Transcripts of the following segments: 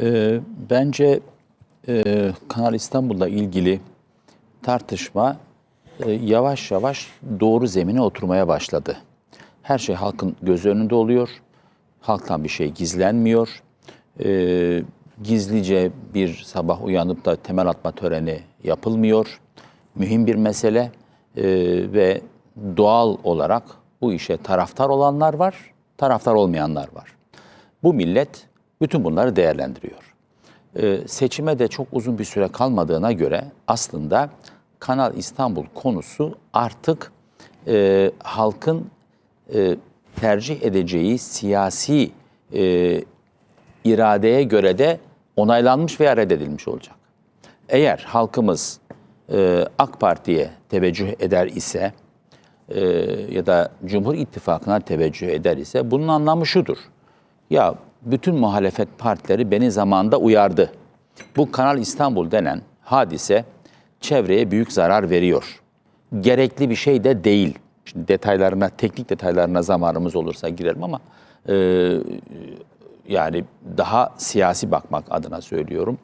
Ee, bence e, Kanal İstanbul'la ilgili tartışma e, yavaş yavaş doğru zemine oturmaya başladı. Her şey halkın göz önünde oluyor. Halktan bir şey gizlenmiyor. Ee, gizlice bir sabah uyanıp da temel atma töreni yapılmıyor. Mühim bir mesele Ee, ve doğal olarak bu işe taraftar olanlar var, taraftar olmayanlar var. Bu millet bütün bunları değerlendiriyor. Ee, seçime de çok uzun bir süre kalmadığına göre aslında Kanal İstanbul konusu artık e, halkın e, tercih edeceği siyasi e, iradeye göre de onaylanmış veya reddedilmiş olacak. Eğer halkımız e, AK Parti'ye teveccüh eder ise e, ya da Cumhur İttifakı'na teveccüh eder ise bunun anlamı şudur. Ya bütün muhalefet partileri beni zamanında uyardı. Bu Kanal İstanbul denen hadise çevreye büyük zarar veriyor. Gerekli bir şey de değil. Şimdi detaylarına, teknik detaylarına zamanımız olursa girerim ama e, yani daha siyasi bakmak adına söylüyorum.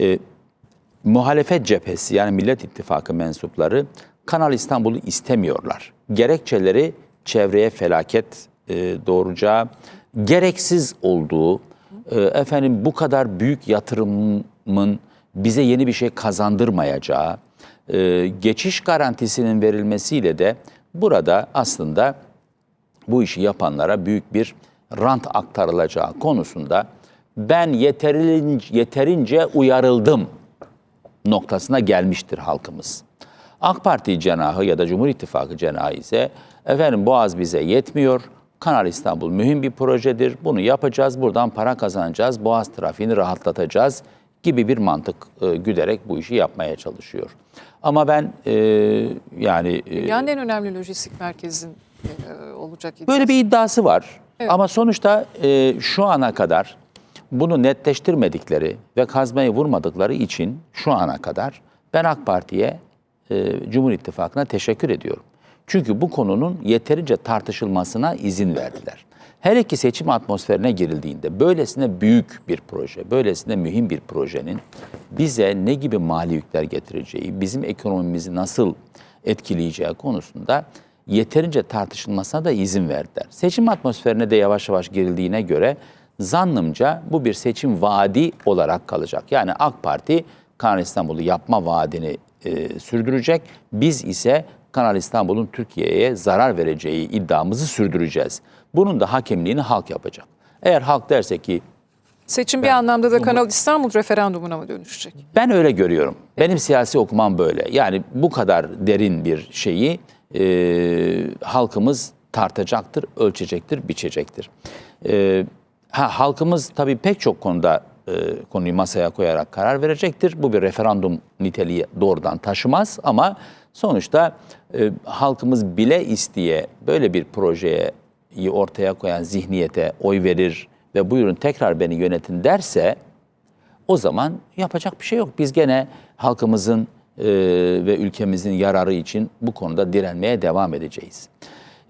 E, muhalefet cephesi yani Millet İttifakı mensupları Kanal İstanbul'u istemiyorlar. Gerekçeleri çevreye felaket e, doğuracağı, gereksiz olduğu, e, efendim bu kadar büyük yatırımın bize yeni bir şey kazandırmayacağı, e, geçiş garantisinin verilmesiyle de burada aslında bu işi yapanlara büyük bir rant aktarılacağı konusunda ben yeterince, yeterince uyarıldım noktasına gelmiştir halkımız. AK Parti cenahı ya da Cumhur İttifakı cenahı ise efendim Boğaz bize yetmiyor. Kanal İstanbul mühim bir projedir. Bunu yapacağız, buradan para kazanacağız, Boğaz trafiğini rahatlatacağız gibi bir mantık e, güderek bu işi yapmaya çalışıyor. Ama ben e, yani e, Dünyanın en önemli lojistik merkezin e, olacak iddiası. Böyle bir iddiası var. Ama sonuçta e, şu ana kadar bunu netleştirmedikleri ve kazmayı vurmadıkları için şu ana kadar ben AK Parti'ye, e, Cumhur İttifakı'na teşekkür ediyorum. Çünkü bu konunun yeterince tartışılmasına izin verdiler. Her iki seçim atmosferine girildiğinde böylesine büyük bir proje, böylesine mühim bir projenin bize ne gibi mali yükler getireceği, bizim ekonomimizi nasıl etkileyeceği konusunda yeterince tartışılmasına da izin verdiler. Seçim atmosferine de yavaş yavaş girildiğine göre zannımca bu bir seçim vaadi olarak kalacak. Yani AK Parti Kanal İstanbul'u yapma vaadini e, sürdürecek. Biz ise Kanal İstanbul'un Türkiye'ye zarar vereceği iddiamızı sürdüreceğiz. Bunun da hakemliğini halk yapacak. Eğer halk derse ki Seçim bir anlamda da Kanal İstanbul referandumuna mı dönüşecek? Ben öyle görüyorum. Benim siyasi okumam böyle. Yani bu kadar derin bir şeyi e, halkımız tartacaktır, ölçecektir, biçecektir. E, ha, halkımız tabii pek çok konuda e, konuyu masaya koyarak karar verecektir. Bu bir referandum niteliği doğrudan taşımaz ama sonuçta e, halkımız bile isteye böyle bir projeye ortaya koyan zihniyete oy verir ve buyurun tekrar beni yönetin derse o zaman yapacak bir şey yok. Biz gene halkımızın e, ve ülkemizin yararı için bu konuda direnmeye devam edeceğiz.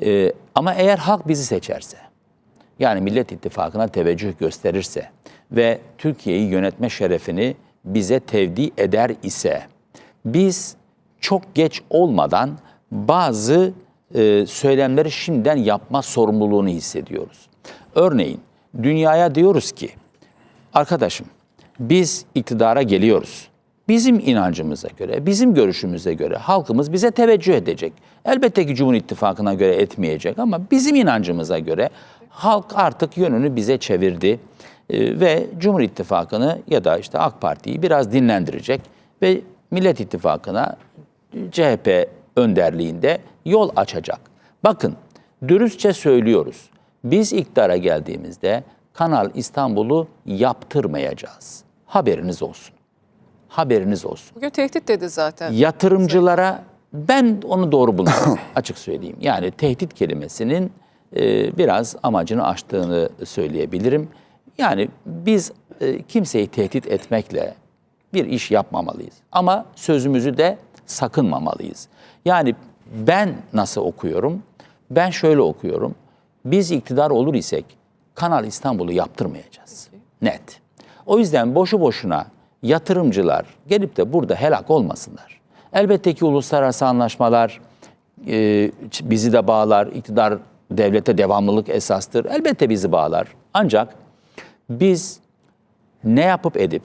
E, ama eğer halk bizi seçerse, yani Millet İttifakı'na teveccüh gösterirse ve Türkiye'yi yönetme şerefini bize tevdi eder ise, biz çok geç olmadan bazı e, söylemleri şimdiden yapma sorumluluğunu hissediyoruz. Örneğin dünyaya diyoruz ki, arkadaşım biz iktidara geliyoruz. Bizim inancımıza göre, bizim görüşümüze göre halkımız bize teveccüh edecek. Elbette ki Cumhur İttifakı'na göre etmeyecek ama bizim inancımıza göre halk artık yönünü bize çevirdi Ee, ve Cumhur İttifakı'nı ya da işte AK Parti'yi biraz dinlendirecek ve Millet İttifakı'na CHP önderliğinde yol açacak. Bakın dürüstçe söylüyoruz. Biz iktidara geldiğimizde Kanal İstanbul'u yaptırmayacağız. Haberiniz olsun. Haberiniz olsun. Bugün tehdit dedi zaten. Yatırımcılara ben onu doğru bulmuyorum açık söyleyeyim. Yani tehdit kelimesinin e, biraz amacını aştığını söyleyebilirim. Yani biz e, kimseyi tehdit etmekle bir iş yapmamalıyız. Ama sözümüzü de sakınmamalıyız. Yani ben nasıl okuyorum? Ben şöyle okuyorum. Biz iktidar olur isek Kanal İstanbul'u yaptırmayacağız. Net. O yüzden boşu boşuna yatırımcılar gelip de burada helak olmasınlar. Elbette ki uluslararası anlaşmalar e, bizi de bağlar, iktidar devlete devamlılık esastır. Elbette bizi bağlar. Ancak biz ne yapıp edip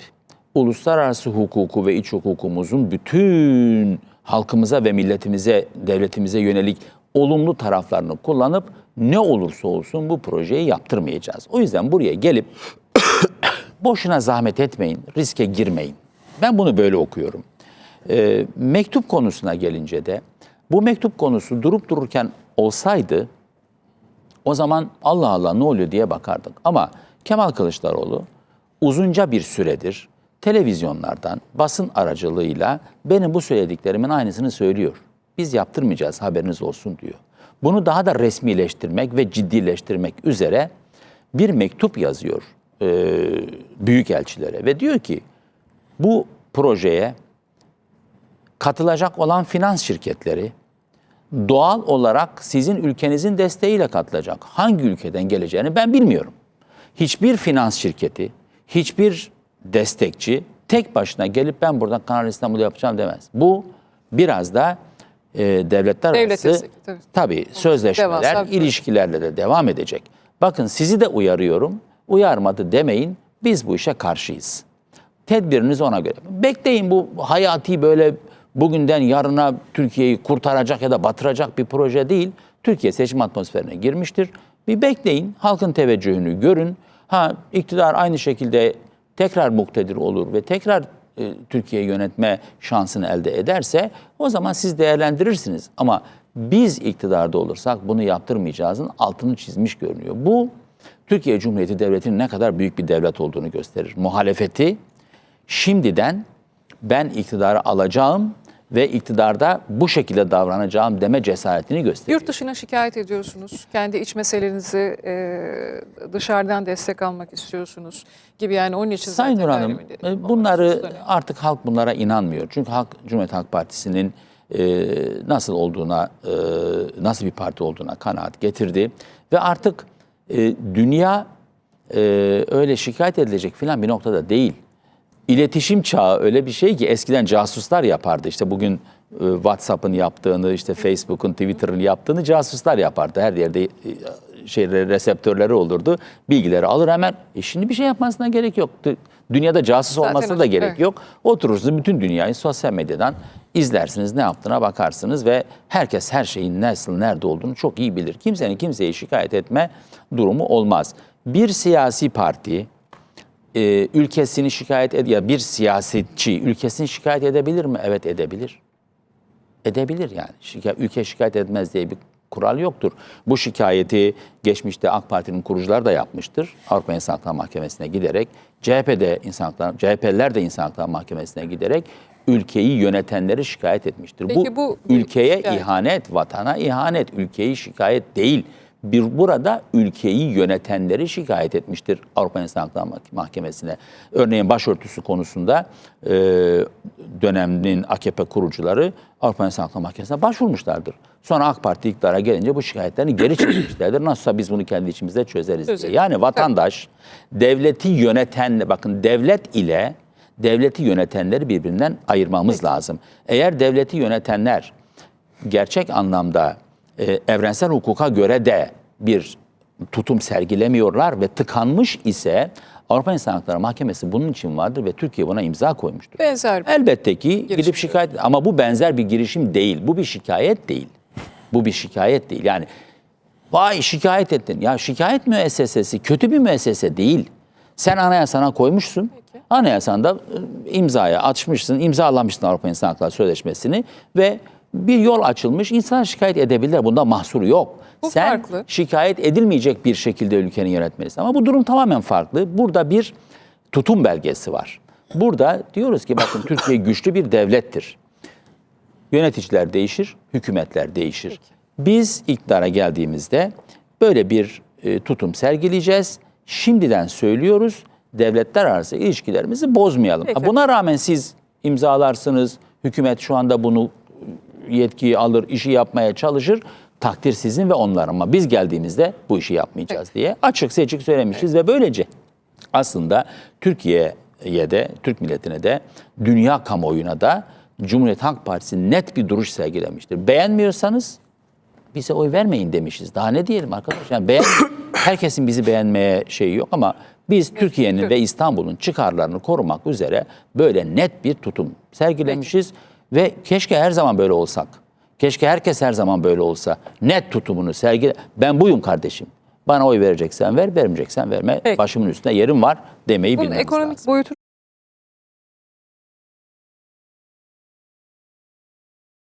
uluslararası hukuku ve iç hukukumuzun bütün halkımıza ve milletimize, devletimize yönelik olumlu taraflarını kullanıp ne olursa olsun bu projeyi yaptırmayacağız. O yüzden buraya gelip boşuna zahmet etmeyin, riske girmeyin. Ben bunu böyle okuyorum. Ee, mektup konusuna gelince de bu mektup konusu durup dururken olsaydı o zaman Allah Allah ne oluyor diye bakardık. Ama Kemal Kılıçdaroğlu uzunca bir süredir televizyonlardan basın aracılığıyla benim bu söylediklerimin aynısını söylüyor. Biz yaptırmayacağız haberiniz olsun diyor. Bunu daha da resmileştirmek ve ciddileştirmek üzere bir mektup yazıyor e, büyükelçilere ve diyor ki bu projeye katılacak olan finans şirketleri doğal olarak sizin ülkenizin desteğiyle katılacak. Hangi ülkeden geleceğini ben bilmiyorum. Hiçbir finans şirketi, hiçbir destekçi tek başına gelip ben buradan Kanal İstanbul yapacağım demez. Bu biraz da e, devletler Devlet arası tabii. tabii sözleşmeler, Devasa ilişkilerle de devam edecek. Bakın sizi de uyarıyorum. Uyarmadı demeyin. Biz bu işe karşıyız. Tedbiriniz ona göre. Bekleyin bu hayati böyle bugünden yarına Türkiye'yi kurtaracak ya da batıracak bir proje değil. Türkiye seçim atmosferine girmiştir. Bir bekleyin, halkın teveccühünü görün. Ha iktidar aynı şekilde tekrar muktedir olur ve tekrar e, Türkiye'yi yönetme şansını elde ederse o zaman siz değerlendirirsiniz. Ama biz iktidarda olursak bunu yaptırmayacağızın altını çizmiş görünüyor. Bu Türkiye Cumhuriyeti Devleti'nin ne kadar büyük bir devlet olduğunu gösterir. Muhalefeti şimdiden ben iktidarı alacağım ve iktidarda bu şekilde davranacağım deme cesaretini gösteriyor. Yurt dışına şikayet ediyorsunuz. Kendi iç meselenizi e, dışarıdan destek almak istiyorsunuz gibi yani onun için Sayın zaten Hanım, e, bunları artık halk bunlara inanmıyor. Çünkü halk Cumhuriyet Halk Partisi'nin e, nasıl olduğuna, e, nasıl bir parti olduğuna kanaat getirdi. Ve artık e, dünya e, öyle şikayet edilecek filan bir noktada değil. İletişim çağı öyle bir şey ki eskiden casuslar yapardı. İşte bugün e, WhatsApp'ın yaptığını, işte Facebook'un, Twitter'ın yaptığını casuslar yapardı. Her yerde e, şey reseptörleri olurdu. Bilgileri alır hemen. E şimdi bir şey yapmasına gerek yok. Dü- Dünyada casus Zaten olmasına da gerek evet. yok. Oturursunuz bütün dünyayı sosyal medyadan izlersiniz, ne yaptığına bakarsınız ve herkes her şeyin nasıl, nerede olduğunu çok iyi bilir. Kimsenin kimseyi şikayet etme durumu olmaz. Bir siyasi parti e, ülkesini şikayet ed ya bir siyasetçi ülkesini şikayet edebilir mi? Evet edebilir. Edebilir yani. Şika- ülke şikayet etmez diye bir kural yoktur. Bu şikayeti geçmişte AK Parti'nin kurucuları da yapmıştır. Avrupa İnsan Hakları Mahkemesi'ne giderek, CHP'de İnsan CHP'liler de İnsan Hakları Mahkemesi'ne giderek ülkeyi yönetenleri şikayet etmiştir. Peki bu bir ülkeye şikayet. ihanet, vatana ihanet, ülkeyi şikayet değil. Bir burada ülkeyi yönetenleri şikayet etmiştir Avrupa İnsan Hakları Mah- Mahkemesi'ne. Örneğin başörtüsü konusunda e, dönemin AKP kurucuları Avrupa İnsan Hakları Mahkemesi'ne başvurmuşlardır. Sonra AK Parti iktidara gelince bu şikayetlerini geri çekmişlerdir. Nasılsa biz bunu kendi içimizde çözeriz diye. Yani vatandaş devleti yöneten, bakın devlet ile devleti yönetenleri birbirinden ayırmamız lazım. Eğer devleti yönetenler gerçek anlamda e, evrensel hukuka göre de bir tutum sergilemiyorlar ve tıkanmış ise Avrupa İnsan Hakları Mahkemesi bunun için vardır ve Türkiye buna imza koymuştur. Benzer bir Elbette ki Girişim. gidip şikayet ama bu benzer bir girişim değil. Bu bir şikayet değil. Bu bir şikayet değil. Yani vay şikayet ettin. Ya şikayet müessesesi kötü bir müessese değil. Sen anayasana koymuşsun. Anayasanda e, imzaya açmışsın, imzalamışsın Avrupa İnsan Hakları Sözleşmesi'ni ve bir yol açılmış. İnsan şikayet edebilir. Bunda mahsuru yok. Bu Sen farklı. şikayet edilmeyecek bir şekilde ülkeni yönetmelisin. Ama bu durum tamamen farklı. Burada bir tutum belgesi var. Burada diyoruz ki bakın Türkiye güçlü bir devlettir. Yöneticiler değişir, hükümetler değişir. Biz iktidara geldiğimizde böyle bir e, tutum sergileyeceğiz. Şimdiden söylüyoruz devletler arası ilişkilerimizi bozmayalım. Peki. Buna rağmen siz imzalarsınız, hükümet şu anda bunu yetkiyi alır, işi yapmaya çalışır. Takdir sizin ve onların ama biz geldiğimizde bu işi yapmayacağız diye açık seçik söylemişiz ve böylece aslında Türkiye'ye de, Türk milletine de, dünya kamuoyuna da Cumhuriyet Halk Partisi net bir duruş sergilemiştir. Beğenmiyorsanız bize oy vermeyin demişiz. Daha ne diyelim arkadaş? Yani beğen, herkesin bizi beğenmeye şeyi yok ama biz Türkiye'nin ve İstanbul'un çıkarlarını korumak üzere böyle net bir tutum sergilemişiz ve keşke her zaman böyle olsak. Keşke herkes her zaman böyle olsa. Net tutumunu sergile. Ben buyum kardeşim. Bana oy vereceksen ver, vermeyeceksen verme. Peki. Başımın üstünde yerim var demeyi Bunun bilmemiz ekonomik lazım. boyutu